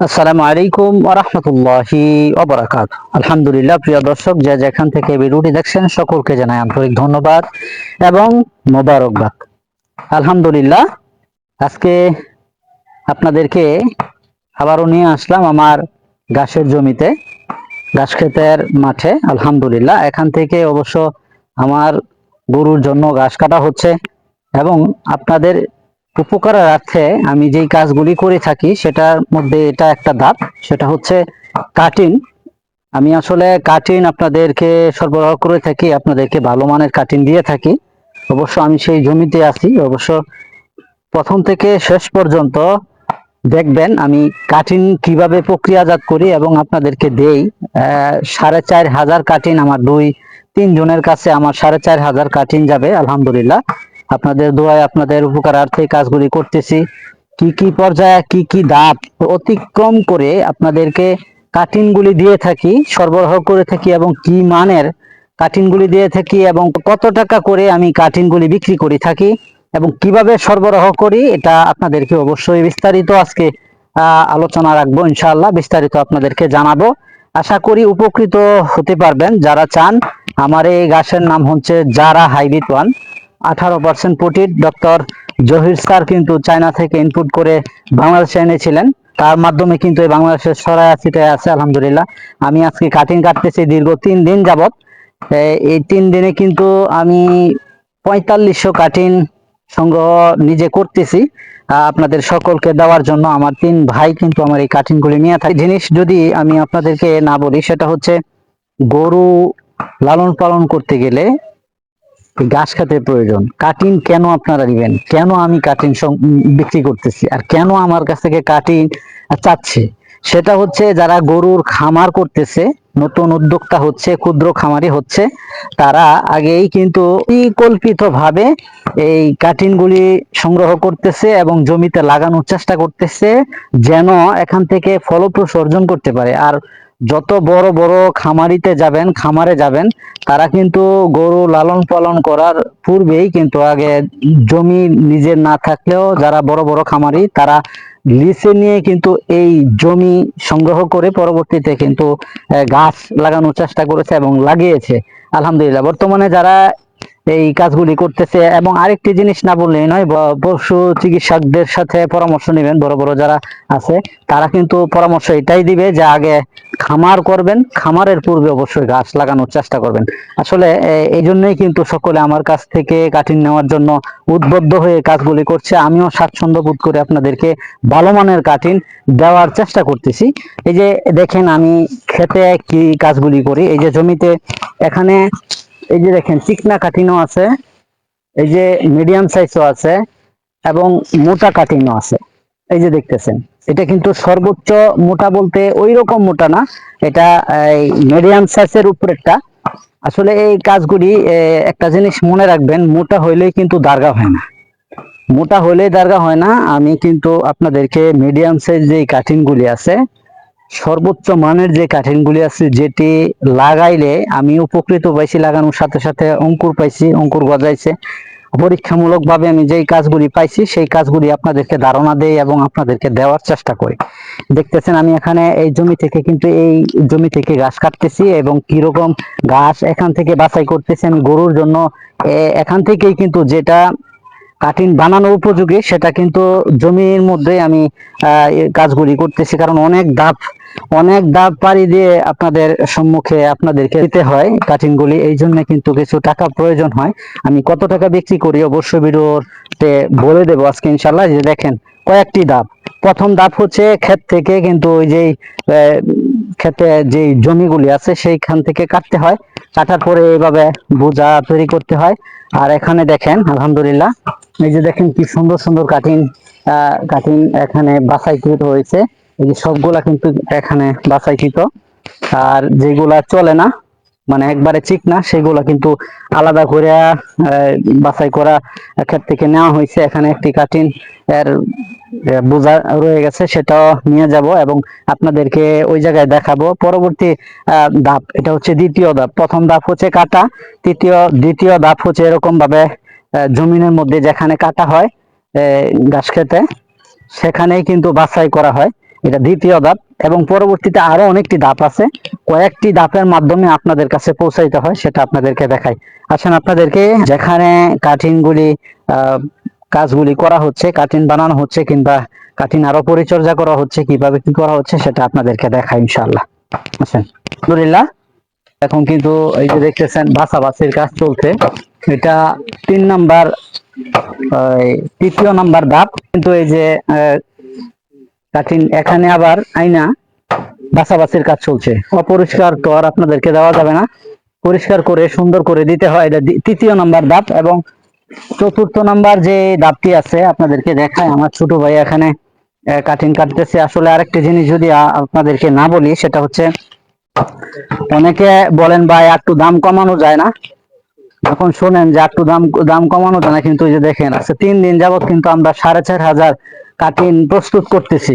আসসালামু আলাইকুম ওরহমতুল্লাহি ওবরাকাত আলহামদুলিল্লাহ, প্রিয় দর্শক, যে যেখান থেকে ভিডিওটি দেখছেন, সকলকে জানাই আন্তরিক ধন্যবাদ এবং মোবারকবাদ। আলহামদুলিল্লাহ, আজকে আপনাদেরকে আবারও নিয়ে আসলাম আমার ঘাসের জমিতে, ঘাস ক্ষেতের মাঠে। আলহামদুলিল্লাহ, এখান থেকে অবশ্য আমার গরুর জন্য ঘাস কাটা হচ্ছে এবং আপনাদের উপকারের অর্থে আমি যেই কাজগুলি করে থাকি, সেটার মধ্যে এটা একটা ধাপ, সেটা হচ্ছে কাটিং আমি আসলে কাটিং আপনাদেরকে সরবরাহ করে থাকি, আপনাদেরকে ভালো মানের কাটিং দিয়ে থাকি। অবশ্য আমি সেই জমিতে আছি, অবশ্য প্রথম থেকে শেষ পর্যন্ত দেখবেন আমি কাটিং কীভাবে প্রক্রিয়াজাত করি এবং আপনাদেরকে দেই সাড়ে চার হাজার কাটিং আমার দুই তিন জনের কাছে আমার সাড়ে চার হাজার কাটিং যাবে, আলহামদুলিল্লাহ। আপনাদের দোয়ায় আপনাদের উপকারার্থে কাজগুলি করতেছি। কি কি পর্যায়ে, কি কি ধাপ অতিক্রম করে আপনাদেরকে কাটিংগুলি দিয়ে থাকি, সরবরাহ করে থাকি এবং কি মানের কাটিংগুলি দিয়ে থাকি এবং কত টাকা করে আমি কাটিংগুলি বিক্রি করে থাকি এবং কীভাবে সরবরাহ করি, এটা আপনাদেরকে অবশ্যই বিস্তারিত আজকে আলোচনা রাখব, ইনশাআল্লাহ বিস্তারিত আপনাদেরকে জানাব। আশা করি উপকৃত হতে পারবেন যারা চান। আমার এই গাছের নাম হচ্ছে জারা হাইব্রিড ওয়ান। আঠারো percent protein doctor Zahir sir কিন্তু চায়না থেকে ইনপুট করে বাংলাদেশে এনেছিলেন। তার মাধ্যমে কিন্তু এই বাংলাদেশের সরাইয়াছিতে আছে, আলহামদুলিল্লাহ। আমি আজকে কাটিং কাটতেছি দীর্ঘ তিন দিন যাবত এ- এই তিন দিনে কিন্তু আমি পঁয়তাল্লিশশো কাটিং সংগ্রহ নিজে করতেছি। আপনাদের সকলকে দেওয়ার জন্য আমার তিন ভাই কিন্তু আমার এই কাটিংগুলি নিয়ে থাকে। জিনিস যদি আমি আপনাদেরকে না বলি, সেটা হচ্ছে গরু লালন পালন করতে গেলে ঘাস খাতের প্রয়োজন। কাটিং কেন আপনারা দিবেন? কেন আমি কাটিং বিক্রি করতেছি? আর কেন আমার কাছ থেকে কাটিং চাচ্ছে? সেটা হচ্ছে যারা গরুর খামার করতেছে, নতুন উদ্যোক্তা হচ্ছে, ক্ষুদ্র খামারি হচ্ছে, তারা আগেই কিন্তু পরিকল্পিত ভাবে এই কাটিংগুলি সংগ্রহ করতেছে এবং জমিতে লাগানোর চেষ্টা করতেছে, যেন এখান থেকে ফলপ্রসূ অর্জন করতে পারে। আর যত বড় বড় খামারিতে যাবেন, খামারে যাবেন, তারা কিন্তু গরু লালন পালন করার পূর্বেই কিন্তু আগে জমি নিজের না থাকলেও যারা বড় বড় খামারি, তারা লিসে নিয়ে কিন্তু এই জমি সংগ্রহ করে পরবর্তীতে কিন্তু গাছ লাগানোর চেষ্টা করেছে এবং লাগিয়েছে। আলহামদুলিল্লাহ, বর্তমানে যারা এই কাজগুলি করতেছে। এবং আরেকটি জিনিস না বললেই নয় পশু চিকিৎসকদের সাথে পরামর্শ নেবেন, বড় বড় যারা আছে, তারা কিন্তু পরামর্শ এটাই দিবে যে আগে খামার করবেন, খামারের পূর্বে অবশ্যই গাছ লাগানোর চেষ্টা করবেন। আসলে এই জন্যই কিন্তু সকলে আমার কাছ থেকে কাটিং নেওয়ার জন্য উদ্বুদ্ধ হয়ে কাজগুলি করছে। আমিও স্বাচ্ছন্দ্য বোধ করে আপনাদেরকে ভালো মানের কাটিং দেওয়ার চেষ্টা করতেছি। এই যে দেখেন আমি খেতে কি কাজগুলি করি। এই যে জমিতে এখানে এই যে দেখেন, চিকনা কাটিংও আছে, এই যে মিডিয়াম সাইজও আছে এবং মোটা কাটিংও আছে। এই যে দেখতেছেন, এটা কিন্তু সর্বোচ্চ মোটা বলতে ওই রকম মোটা না, এটা মিডিয়াম সাইজের উপরেরটা। আসলে এই কাজগুলি একটা জিনিস মনে রাখবেন, মোটা হইলেই কিন্তু দারগা হয় না। মোটা হইলেই দারগা হয় না, আমি কিন্তু আপনাদেরকে মিডিয়াম সাইজ যে কাঠিন গুলি আছে সর্বোচ্চ মানের যে কাঠিন গুলি আছে, যেটি লাগাইলে আমি উপকৃত পাইছি, লাগানোর সাথে সাথে অঙ্কুর পাইছি, অঙ্কুর গজাইছে। পরীক্ষামূলক ভাবে আমি যেই কাজগুলি পাইছি, সেই কাজগুলি আপনাদেরকে ধারণা দেই এবং আপনাদেরকে দেওয়ার চেষ্টা করি। দেখতেছেন, আমি এখানে এই জমি থেকে কিন্তু এই জমি থেকে ঘাস কাটতেছি এবং কীরকম ঘাস এখান থেকে বাছাই করতেছি আমি গরুর জন্য। এখান থেকেই কিন্তু যেটা কাটিং বানানোর উপযোগী, সেটা কিন্তু জমির মধ্যে আমি কাজগুলি করতেছি, কারণ অনেক ধাপ অনেক ধাপ পাড়ি দিয়ে আপনাদের সম্মুখে আপনাদেরকে দিতে হয় কাটিং গুলি এই জন্য কিন্তু কিছু টাকা প্রয়োজন হয়। আমি কত টাকা বিক্রি করি অবশ্যই ভিডিওতে বলে দেবো আজকে ইনশাল্লাহ যে দেখেন, কয়েকটি ধাপ প্রথম ধাপ হচ্ছে ক্ষেত থেকে কিন্তু ওই যে ক্ষেতে যে জমিগুলি আছে সেইখান থেকে কাটতে হয়। কাটার পরে এইভাবে বোঝা তৈরি করতে হয়। আর এখানে দেখেন, আলহামদুলিল্লাহ, এই যে দেখেন কি সুন্দর সুন্দর কাটিং কাটিং এখানে বাছাইকৃত হয়েছে। এই যে সবগুলা কিন্তু এখানে বাছাইকৃত। আর যেগুলা চলে না মানে একবারে চিক না, সেগুলা কিন্তু আলাদা করে বাছাই করা ক্ষেত থেকে নেওয়া হয়েছে। এখানে একটি কাটিং এর বোঝা রয়ে গেছে, সেটাও নিয়ে যাব এবং আপনাদেরকে ওই জায়গায় দেখাবো। পরবর্তী ধাপ, এটা হচ্ছে দ্বিতীয় ধাপ। প্রথম ধাপ হচ্ছে কাটা, তৃতীয়, দ্বিতীয় ধাপ হচ্ছে এরকম ভাবে জমিনের মধ্যে যেখানে কাটা হয় ঘাস খেতে, সেখানেই কিন্তু বাছাই করা হয়। এটা দ্বিতীয় ধাপ এবং পরবর্তীতে আরও অনেকটি ধাপ আছে। কয়েকটি ধাপের মাধ্যমে আপনাদের কাছে পৌঁছাইতে হয় সেটা আপনাদেরকে দেখাই। আসেন আপনাদেরকে যেখানে কাঠিনগুলি আহ, কাজগুলি করা হচ্ছে কাঠিন বানানো হচ্ছে কিংবা কাঠিন আরও পরিচর্যা করা হচ্ছে কীভাবে কি করা হচ্ছে সেটা আপনাদেরকে দেখাই ইনশাআল্লাহ। আসেন। আলহামদুলিল্লাহ এখন কিন্তু এই যে দেখতেছেন বাছাবাছির কাজ চলছে। এটা তিন নাম্বার তৃতীয় নাম্বার ধাপ। কিন্তু এই যে আহ, এখানে আবার আইনা বাছাবাছির কাজ চলছে। অপরিষ্কার তো আর আপনাদেরকে দেওয়া যাবে না। পরিষ্কার করে সুন্দর করে দিতে হয়। এটা তৃতীয় নাম্বার ধাপ এবং চতুর্থ নাম্বার যে ধাপটি আছে আপনাদেরকে দেখায়। আমার ছোট ভাই এখানে কাঠিন কাটতেছে। আসলে আরেকটি জিনিস যদি আপনাদেরকে না বলি সেটা হচ্ছে অনেকে বলেন ভাই একটু দাম কমানো যায় না? এখন শোনেন যে একটু দাম দাম কমানো যায় না কিন্তু এই যে দেখেন আচ্ছা তিন দিন যাবত কিন্তু আমরা সাড়ে চার হাজার কাঠিন প্রস্তুত করতেছি।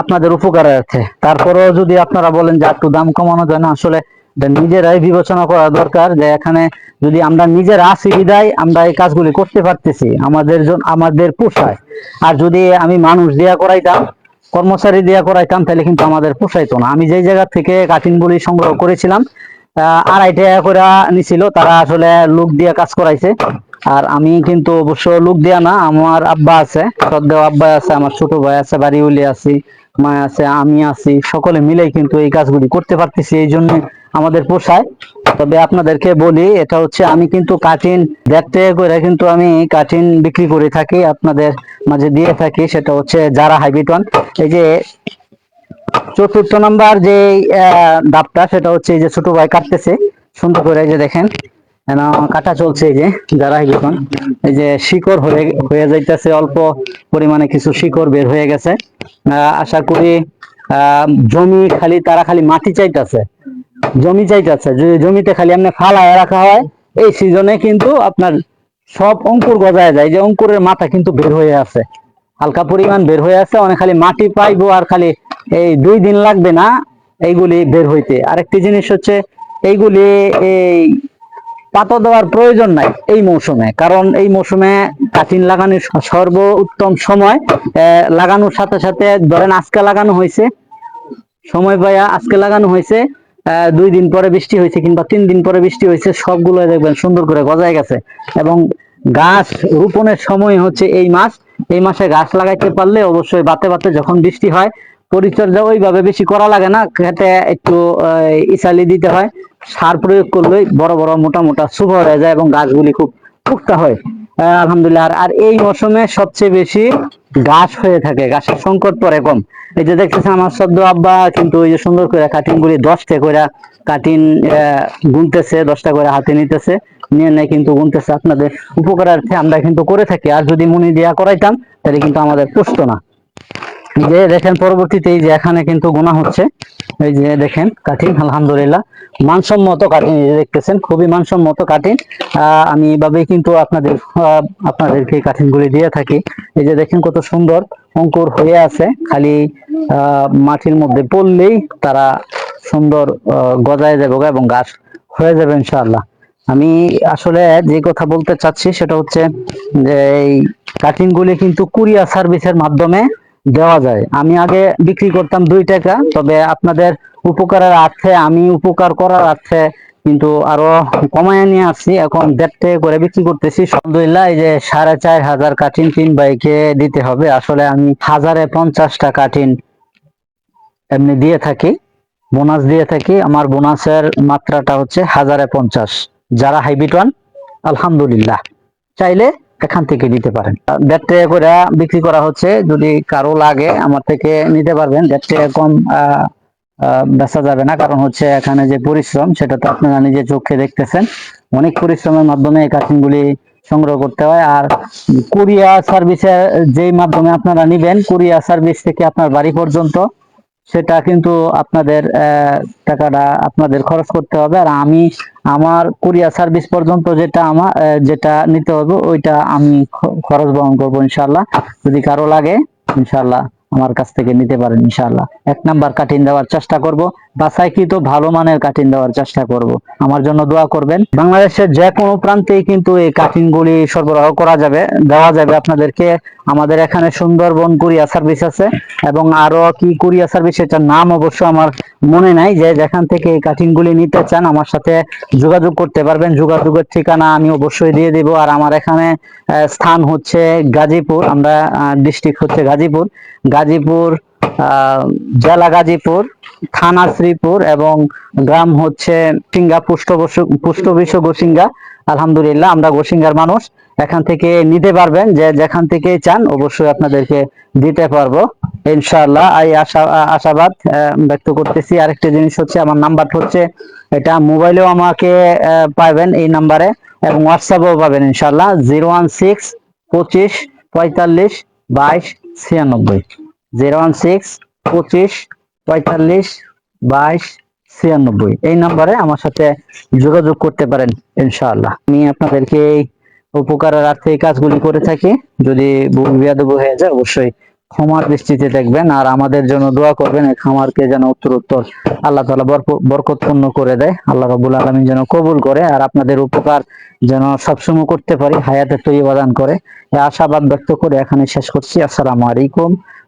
আপনাদের উপকারার্থে তারপরেও যদি আপনারা বলেন যে একটু দাম কমানো যায় না, আসলে নিজেরাই বিবেচনা করা দরকার যে এখানে যদি আমরা নিজেরা আসি বিদায়, আমরা এই কাজগুলি করতে পারতেছি আমাদের জন্য আমাদের পোষায়। আর যদি আমি মানুষ দেয়া করাইতাম, কর্মচারী দেয়া করাইতাম, তাহলে কিন্তু আমাদের পোষাইতো না। আমি যেই জায়গা থেকে কাঠিনগুলি সংগ্রহ করেছিলাম আড়াই টাকা করে নিছিল, তারা আসলে লোক দিয়ে কাজ করাইছে। আর আমি কিন্তু অবশ্য লোক দেয়া না, আমার আব্বা আছে শ্রদ্ধেয় আব্বা আছে, আমার ছোট ভাই আছে বাড়ি বাড়িউলি আছি, মা আছে, আমি আছি, সকলে মিলেই কিন্তু এই কাজগুলি করতে পারতেছি, এই জন্য আমাদের পোষায়। তবে আপনাদেরকে বলি, এটা হচ্ছে আমি কিন্তু দেড় টাকা করে কিন্তু আমি কাঠিন বিক্রি করে থাকি, আপনাদের মাঝে দিয়ে থাকি, সেটা হচ্ছে যারা হাইব্রিড এই যে চতুর্থ নাম্বার যে ডাবটা সেটা হচ্ছে এই যে ছোট ভাই কাটতেছে, সুন্দর করে এই যে দেখেন। কাটা চলছে এই যে, যারা এখন এই যে শিকড় হয়ে হয়ে যাইতেছে, অল্প পরিমাণে কিছু শিকড় বের হয়ে গেছে। আশা করি জমি খালি, তারা খালি মাটি চাইতেছে। জমি চাইতেছে, যদি জমিতে খালি এমনি ফালায় রাখা হয়, এই সিজনে কিন্তু আপনার সব অঙ্কুর গজায় যায়। যে অঙ্কুরের মাথা কিন্তু বের হয়ে আছে। হালকা পরিমাণ বের হয়ে আছে, অনেক খালি মাটি পাইবো আর খালি এই দুই দিন লাগবে না এইগুলি বের হইতে। আরেকটি জিনিস হচ্ছে, এইগুলি এই পাতা দেওয়ার প্রয়োজন নাই এই মৌসুমে। কারণ এই মৌসুমে কাঠিন লাগানোর সর্ব উত্তম সময় লাগানোর সাথে সাথে ধরেন আজকে লাগানো হয়েছে, সময় পাইয়া আজকে লাগানো হয়েছে দুই দিন পরে বৃষ্টি হয়েছে কিংবা তিন দিন পরে বৃষ্টি হয়েছে সবগুলো দেখবেন সুন্দর করে গজায় গেছে। এবং গাছ রোপণের সময় হচ্ছে এই মাস, এই মাসে গাছ লাগাইতে পারলে অবশ্যই বাতে বাতে যখন বৃষ্টি হয়, পরিচর্যা ওইভাবে বেশি করা লাগে না, খেতে একটু ইসালি দিতে হয়। সার প্রয়োগ করলেই বড় বড় মোটা মোটা শুভ হয়ে যায় এবং গাছগুলি খুব পুক্তা হয়। আলহামদুলিল্লাহ। আর- এই মৌসুমে সবচেয়ে বেশি গাছ হয়ে থাকে, গাছের সংকট পরে কম। এই যে দেখতেছেন আমার শব্দ আব্বা কিন্তু ওই যে সুন্দর করে কাটিং গুলি দশটা করে কাটিং গুনতেছে দশটা করে হাতে নিতেছে। নিয়ে নেয় কিন্তু গুনতেছে আপনাদের উপকারার্থে আমরা কিন্তু করে থাকি। আর যদি মুনি দেয়া করাইতাম, তাহলে কিন্তু আমাদের পুষতো না। যে দেখেন পরবর্তীতে এই যে এখানে কিন্তু গোনা হচ্ছে। এই যে দেখেন কাঠিন আলহামদুলিল্লাহ। মানসম্মত কাঠিন দেখতেছেন খুবই মানসম্মত আহ, আমি এভাবেই কিন্তু আপনাদের আপনাদেরকে কাঠিনগুলি দিয়ে থাকি। এই যে দেখেন কত সুন্দর অঙ্কুর হয়ে আছে। খালি মাটির মধ্যে পড়লেই তারা সুন্দর গজায় যাবে এবং গাছ হয়ে যাবে ইনশাআল্লাহ। আমি আসলে যে কথা বলতে চাচ্ছি সেটা হচ্ছে যে এই কাটিংগুলি কিন্তু কুরিয়ার সার্ভিসের মাধ্যমে দেওয়া যায়। আমি আগে বিক্রি করতাম দুই টাকা, তবে আপনাদের উপকারের আছে, আমি উপকার করার অর্থে কিন্তু আরও কমায় নিয়ে আসছি। এখন দেড় টাকা করে বিক্রি করতেছি। আলহামদুলিল্লাহ, এই যে সাড়ে চার হাজার কাঠিন তিন বাইকে দিতে হবে। আসলে আমি হাজারে পঞ্চাশটা কাঠিন এমনি দিয়ে থাকি, বোনাস দিয়ে থাকি। আমার বোনাসের মাত্রাটা হচ্ছে হাজারে পঞ্চাশ। যারা হাইব্রিড ওয়ান, আলহামদুলিল্লাহ। চাইলে এখান থেকে নিতে পারেন। দেড় টাকা করে বিক্রি করা হচ্ছে। যদি কারও লাগে, আমার থেকে নিতে পারবেন। দেড় টাকা কম বেচা যাবে না। কারণ হচ্ছে এখানে যে পরিশ্রম, সেটা তো আপনারা নিজে চোখে দেখতেছেন। অনেক পরিশ্রমের মাধ্যমে এই কাঠিনগুলি সংগ্রহ করতে হয়। আর কুরিয়া সার্ভিসের যেই মাধ্যমে আপনারা নিবেন, কুরিয়া সার্ভিস থেকে আপনার বাড়ি পর্যন্ত, সেটা কিন্তু আপনাদের টাকাটা আপনাদের খরচ করতে হবে। আর আমি আমার কুরিয়ার সার্ভিস পর্যন্ত যেটা আমার যেটা নিতে হবে, ওইটা আমি খরচ বহন করব ইনশাল্লাহ যদি কারও লাগে ইনশাল্লাহ আমার কাছ থেকে নিতে পারেন ইনশাআল্লাহ। এক নাম্বার কাটিং দেওয়ার চেষ্টা করব, বাছাইকৃত ভালো মানের কাটিং দেওয়ার চেষ্টা করব। আমার জন্য দোয়া করবেন। বাংলাদেশের যে কোনো প্রান্তেই কিন্তু এই কাটিং গুলি সরবরাহ করা যাবে, দেওয়া যাবে আপনাদেরকে। আমাদের এখানে সুন্দরবন কুরিয়ার সার্ভিস আছে এবং আরও কি কুরিয়ার সার্ভিস এটার নাম অবশ্য আমার মনে নাই যে যেখান থেকে এই কাটিং গুলি নিতে চান আমার সাথে যোগাযোগ করতে পারবেন। যোগাযোগের ঠিকানা আমি অবশ্যই দিয়ে দিব। আর আমার এখানে স্থান হচ্ছে গাজীপুর, আমরা ডিস্ট্রিক্ট হচ্ছে গাজীপুর। গাজীপুর জেলা গাজীপুর, থানা শ্রীপুর এবং গ্রাম হচ্ছে সিঙ্গা পুষ্ট পুষ্ট বিশ্ব গোসিঙ্গা আলহামদুলিল্লাহ, আমরা গোসিঙ্গার মানুষ। এখান থেকে নিতে পারবেন যে যেখান থেকে চান, অবশ্যই আপনাদেরকে দিতে পারব। ইনশাআল্লাহ এই আশা, আশাবাদ ব্যক্ত করতেছি। আরেকটা জিনিস হচ্ছে, আমার নাম্বার হচ্ছে, এটা মোবাইলেও আমাকে পাবেন এই নাম্বারে এবং হোয়াটসঅ্যাপেও পাবেন ইনশাআল্লাহ, জিরো ওয়ান সিক্স পঁচিশ পঁয়তাল্লিশ বাইশ ছিয়ানব্বই। জিরো ওয়ান সিক্স পঁচিশ পঁয়তাল্লিশ বাইশ ছিয়ানব্বই। এই নাম্বারে আমার সাথে যোগাযোগ করতে পারেন, ইনশাআল্লাহ। আমি আপনাদেরকে এই উপকারের অর্থে এই কাজগুলি করে থাকি। যদি বিয়াদব হয়ে যায়, অবশ্যই ক্ষমার দৃষ্টিতে দেখবেন। আর আমাদের জন্য দোয়া করবেন, এই খামারকে যেন উত্তর উত্তর আল্লাহ তালা বরকতপূর্ণ করে দেয়। আল্লাহ রবুল আলমিন যেন কবুল করে, আর আপনাদের উপকার যেন সবসময় করতে পারি, হায়াতে তৈবাদান করে। আশাবাদ ব্যক্ত করে এখানে শেষ করছি। আসসালামু আলাইকুম।